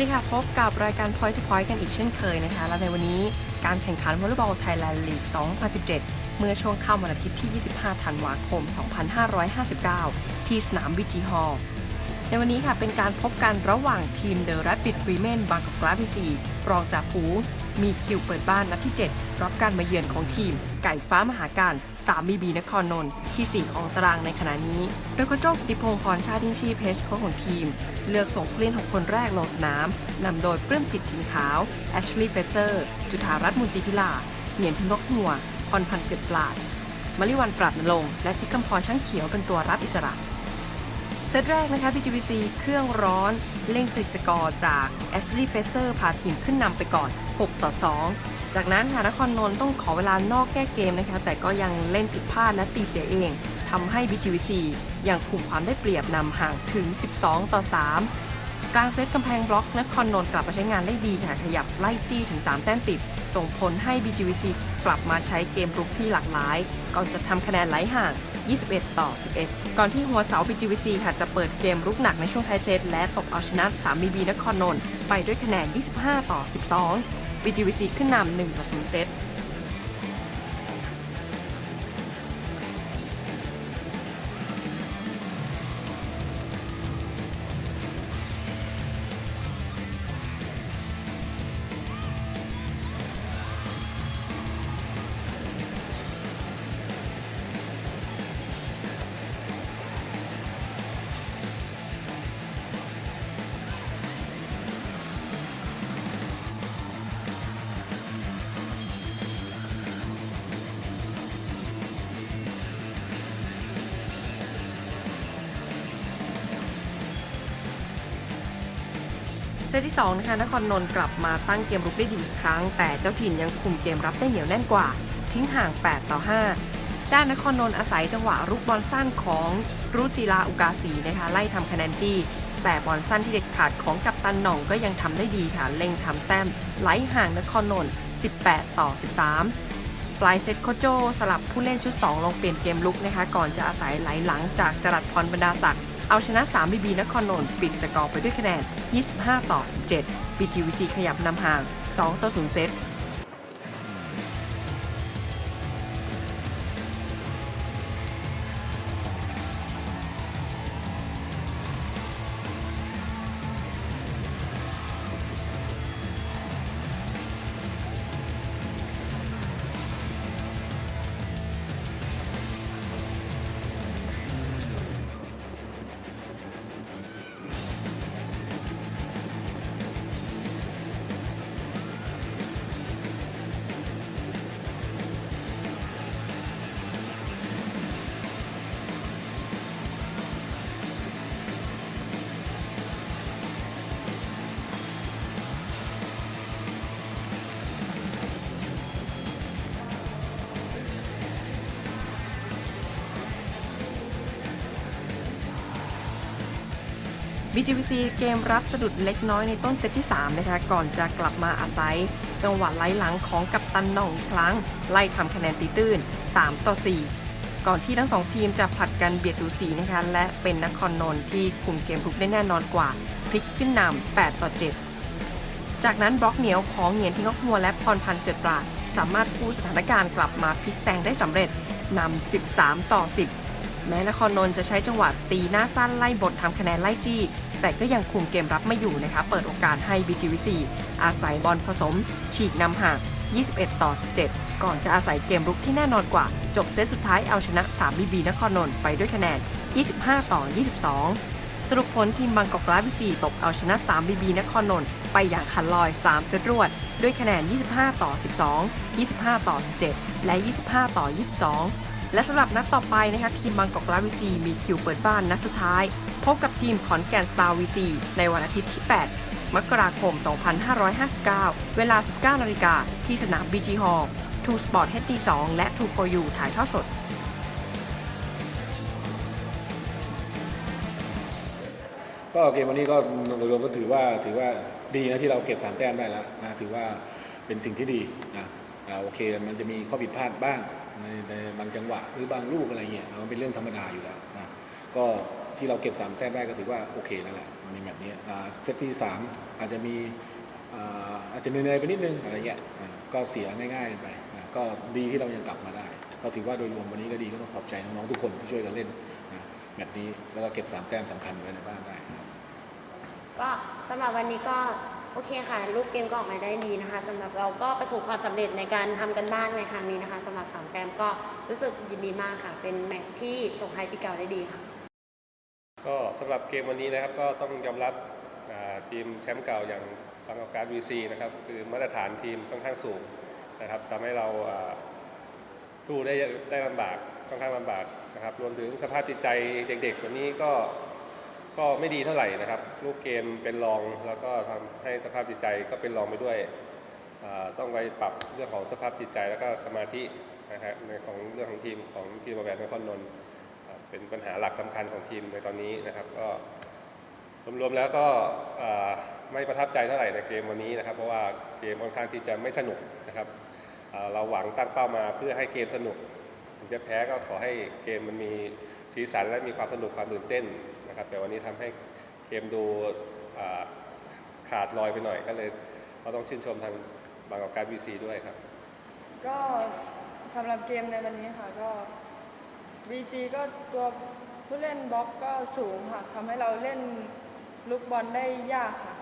ดีค่ะ พบกับรายการ Point to Point กันอีกเช่นเคยนะคะ และในวันนี้การแข่งขันวอลเลย์บอลไทยแลนด์ลีก 2017 เมื่อช่วงค่ำวันอาทิตย์ที่ 25 ธันวาคม 2559 ที่สนามบิจีฮอลล์ในวันนี้ค่ะเป็นการพบกันระหว่างทีมเดอะแร b บิ w วีเมนบางกอกกลาสซีรองจากฝูง มีคิวเปิดบ้านนัดที่ 7 รับการมาเยือนของทีม ไก่ฟ้ามหาการ3บีบีนครนนท์ที่ 4 ของตารางในขณะนี้ โดยโค้ชโจ้กิติพงศ์พรชาติชีพเพชโค้ชของทีม เลือกส่งผู้เล่น 6 คนแรกลงสนาม นำโดยเปลื้มจิตถิ่นขาว แอชลีย์เฟเซอร์ จุธารัตน์มุนติพิลาเหนียนทินกหัวพรพันธ์เกิดปราดมลิวันปราดนรงและทิกกำพรช่างเขียวเป็นตัวรับอิสระ เซตแรกนะคะ BGVC เครื่องร้อนเร่งผลิตสกอร์จากแอชลีย์เฟเซอร์พาทีมขึ้นนำไปก่อน 6 ต่อ 2 จากนั้นค่ะนครนนท์ต้องขอเวลานอกแก้เกมนะคะ แต่ก็ยังเล่นผิดพลาดและตีเสียเองทำให้ BGVC ยังคุมความได้เปรียบนำห่างถึง 12 ต่อ 3 กลางเซตกำแพงบล็อกนครนนท์กลับมาใช้งานได้ดีค่ะขยับไล่จี้ถึง 3 แต้มติด ส่งผลให้ BGVC กลับมาใช้เกมรุกที่หลากหลาย ก่อนจะทำคะแนนไหลห่าง21 ต่อ 11 ก่อนที่หัวเสา BGVC ค่ะจะเปิดเกมรุกหนักในช่วงท้ายเซต และตบเอาชนะ3 BB นครนนท์ไปด้วยคะแนน 25 ต่อ 12 BGVC ขึ้นนำ1ต่อ0เซต เซตที่2นะคะนครนนท์กลับมาตั้งเกมรุกได้ดีอีกครั้ง แต่เจ้าถิ่นยังคุมเกมรับได้เหนียวแน่นกว่า ทิ้งห่าง 8 ต่อ 5 ด้านนครนนท์อาศัยจังหวะรุกบอลสั้นของรุจิลาอุกาสีนะคะไล่ทำคะแนนจี้แต่บอลสั้นที่เด็ดขาดของกัปตันหน่องก็ยังทำได้ดีค่ะเล็งทำแต้มไหลห่างนครนนท์18 ต่อ 13 ปลายเซตโคโจสลับผู้เล่นชุด 2 ลงเปลี่ยนเกมลุกนะคะ ก่อนจะอาศัยไหลหลังจากจรัดพรบรรดาศักดิ์ เอาชนะ3บีบีนครนนท์ปิดสกอร์ไปด้วยคะแนน 25 ต่อ 17 BGVC ขยับนำห่าง 2 ต่อ 0 เซต BGVC เกมรับสะดุดเล็กน้อยในต้นเซตที่ 3 นะคะ ก่อนจะกลับมาอาศัย จังหวะไล่หลังของกัปตันน่องอีกครั้ง ไล่ทำคะแนนตีตื้น 3 ต่อ 4 ก่อนที่ทั้ง2ทีมจะผลัดกันเบียดสูสีนะคะ และเป็นนครนนท์ที่คุมเกมรุกได้แน่นอนกว่า พลิกขึ้นนำ8ต่อ 7 จากนั้นบล็อกเหนียวของเหงียนทิ้งหัวและพรพันธ์เกิดปราดสามารถกู้สถานการณ์กลับมาพลิกแซงได้สำเร็จนำ13 ต่อ 10 แม้นครนนท์จะใช้จังหวะตีหน้าสั้นไล่บททำคะแนนไล่จี้ แต่ก็ยังคุมเกมรับไม่อยู่นะคะเปิดโอกาสให้ BGVC อาศัยบอลผสม ฉีกนำห่าง 21 ต่อ 17 ก่อนจะอาศัยเกมรุกที่แน่นอนกว่า จบเซตสุดท้ายเอาชนะ3 BB นครนนท์ไปด้วยคะแนน 25 ต่อ 22 สรุปผลทีมบางกอกกลาวิซีตบเอาชนะ3 BB นครนนท์ไปอย่างขันลอย 3 เซตรวด ด้วยคะแนน 25 ต่อ 12 25 ต่อ 17 และ 25 ต่อ 22 และสำหรับนัดต่อไปนะคะทีมบางกอกกลาวีซีมีคิวเปิดบ้านนัดสุดท้าย พบกับทีมขอนแก่นสตาร์วีซีในวันอาทิตย์ที่ 8 มกราคม 2559 เวลา 19นาฬิกาที่สนาม BG Hall 2 Sport HD 2และ2 for You ถ่ายทอดสดก็เกมวันนี้ก็โดยรวมก็ถือว่าถือว่าดีนะที่เราเก็บสามแต้มได้แล้วนะถือว่าเป็นสิ่งที่ดีนะโอเคมันจะมีข้อผิดพลาดบ้าง ในในบางจังหวะหรือบางลูกอะไรเงี้ยมันเป็นเรื่องธรรมดาอยู่แล้วนะก็ที่เราเก็บ 3 แต้มได้ก็ถือว่าโอเคแล้วแหละในแมตช์นี้อ่าเซตที่ 3 อาจจะมีอ่าอาจจะเหนื่อยไปนิดนึงอะไรเงี้ยก็เสียง่ายๆไปอ่าก็ดีที่เรายังกลับมาได้ ก็ถือว่าโดยรวมวันนี้ก็ดีก็ต้องขอบใจน้องๆทุกคนที่ช่วยกันเล่นแมตช์นี้แล้วก็เก็บ 3 แต้มสำคัญไว้ในบ้านได้ก็สำหรับวันนี้ก็ โอเคค่ะรูปเกมก็ออกมาได้ดีนะคะสำหรับเราก็ประสบความสำเร็จในการทำกันบ้านในครั้งนี้นะคะสำหรับสามแต้มก็รู้สึกยินดีมากค่ะ เป็นแมตช์ที่ส่งท้ายปีเก่าได้ดีค่ะ ก็สำหรับเกมวันนี้นะครับก็ต้องยอมรับอ่าทีมแชมป์เก่าอย่างบางกอกการวีซีนะครับคือมาตรฐานทีมค่อนข้างสูงนะครับทำให้เราอ่าสู้ได้ได้ลำบากค่อนข้างลำบากนะครับรวมถึงสภาพจิตใจเด็กๆ วันนี้ก็ ก็ไม่ดีเท่าไหร่นะครับลูกเกมเป็นรองแล้วก็ทำให้สภาพจิตใจก็เป็นรองไปด้วย ต้องไปปรับเรื่องของสภาพจิตใจแล้วก็สมาธินะฮะในของเรื่องของทีมของทีมบอลแบนนครนนท์ครับเป็นปัญหาหลักสำคัญของทีมในตอนนี้นะครับ ก็รวมๆแล้วก็ไม่ประทับใจเท่าไหร่ในเกมวันนี้นะครับ เพราะว่าเกมค่อนข้างที่จะไม่สนุกนะครับเอ่อเราหวังตั้งเป้ามาเพื่อให้เกมสนุกถึงจะแพ้ก็ขอให้เกมมันมีสีสันและมีความสนุกความตื่นเต้น นะครับแต่วันนี้ทำให้เกมดูขาดลอยไปหน่อยก็เลยเราต้องชื่นชมทางบางกอกการบีซีด้วยครับ ก็สำหรับเกมในวันนี้ค่ะก็ VG ก็ตัวผู้เล่นบล็อกก็สูงค่ะทำให้เราเล่นลูกบอลได้ยากค่ะ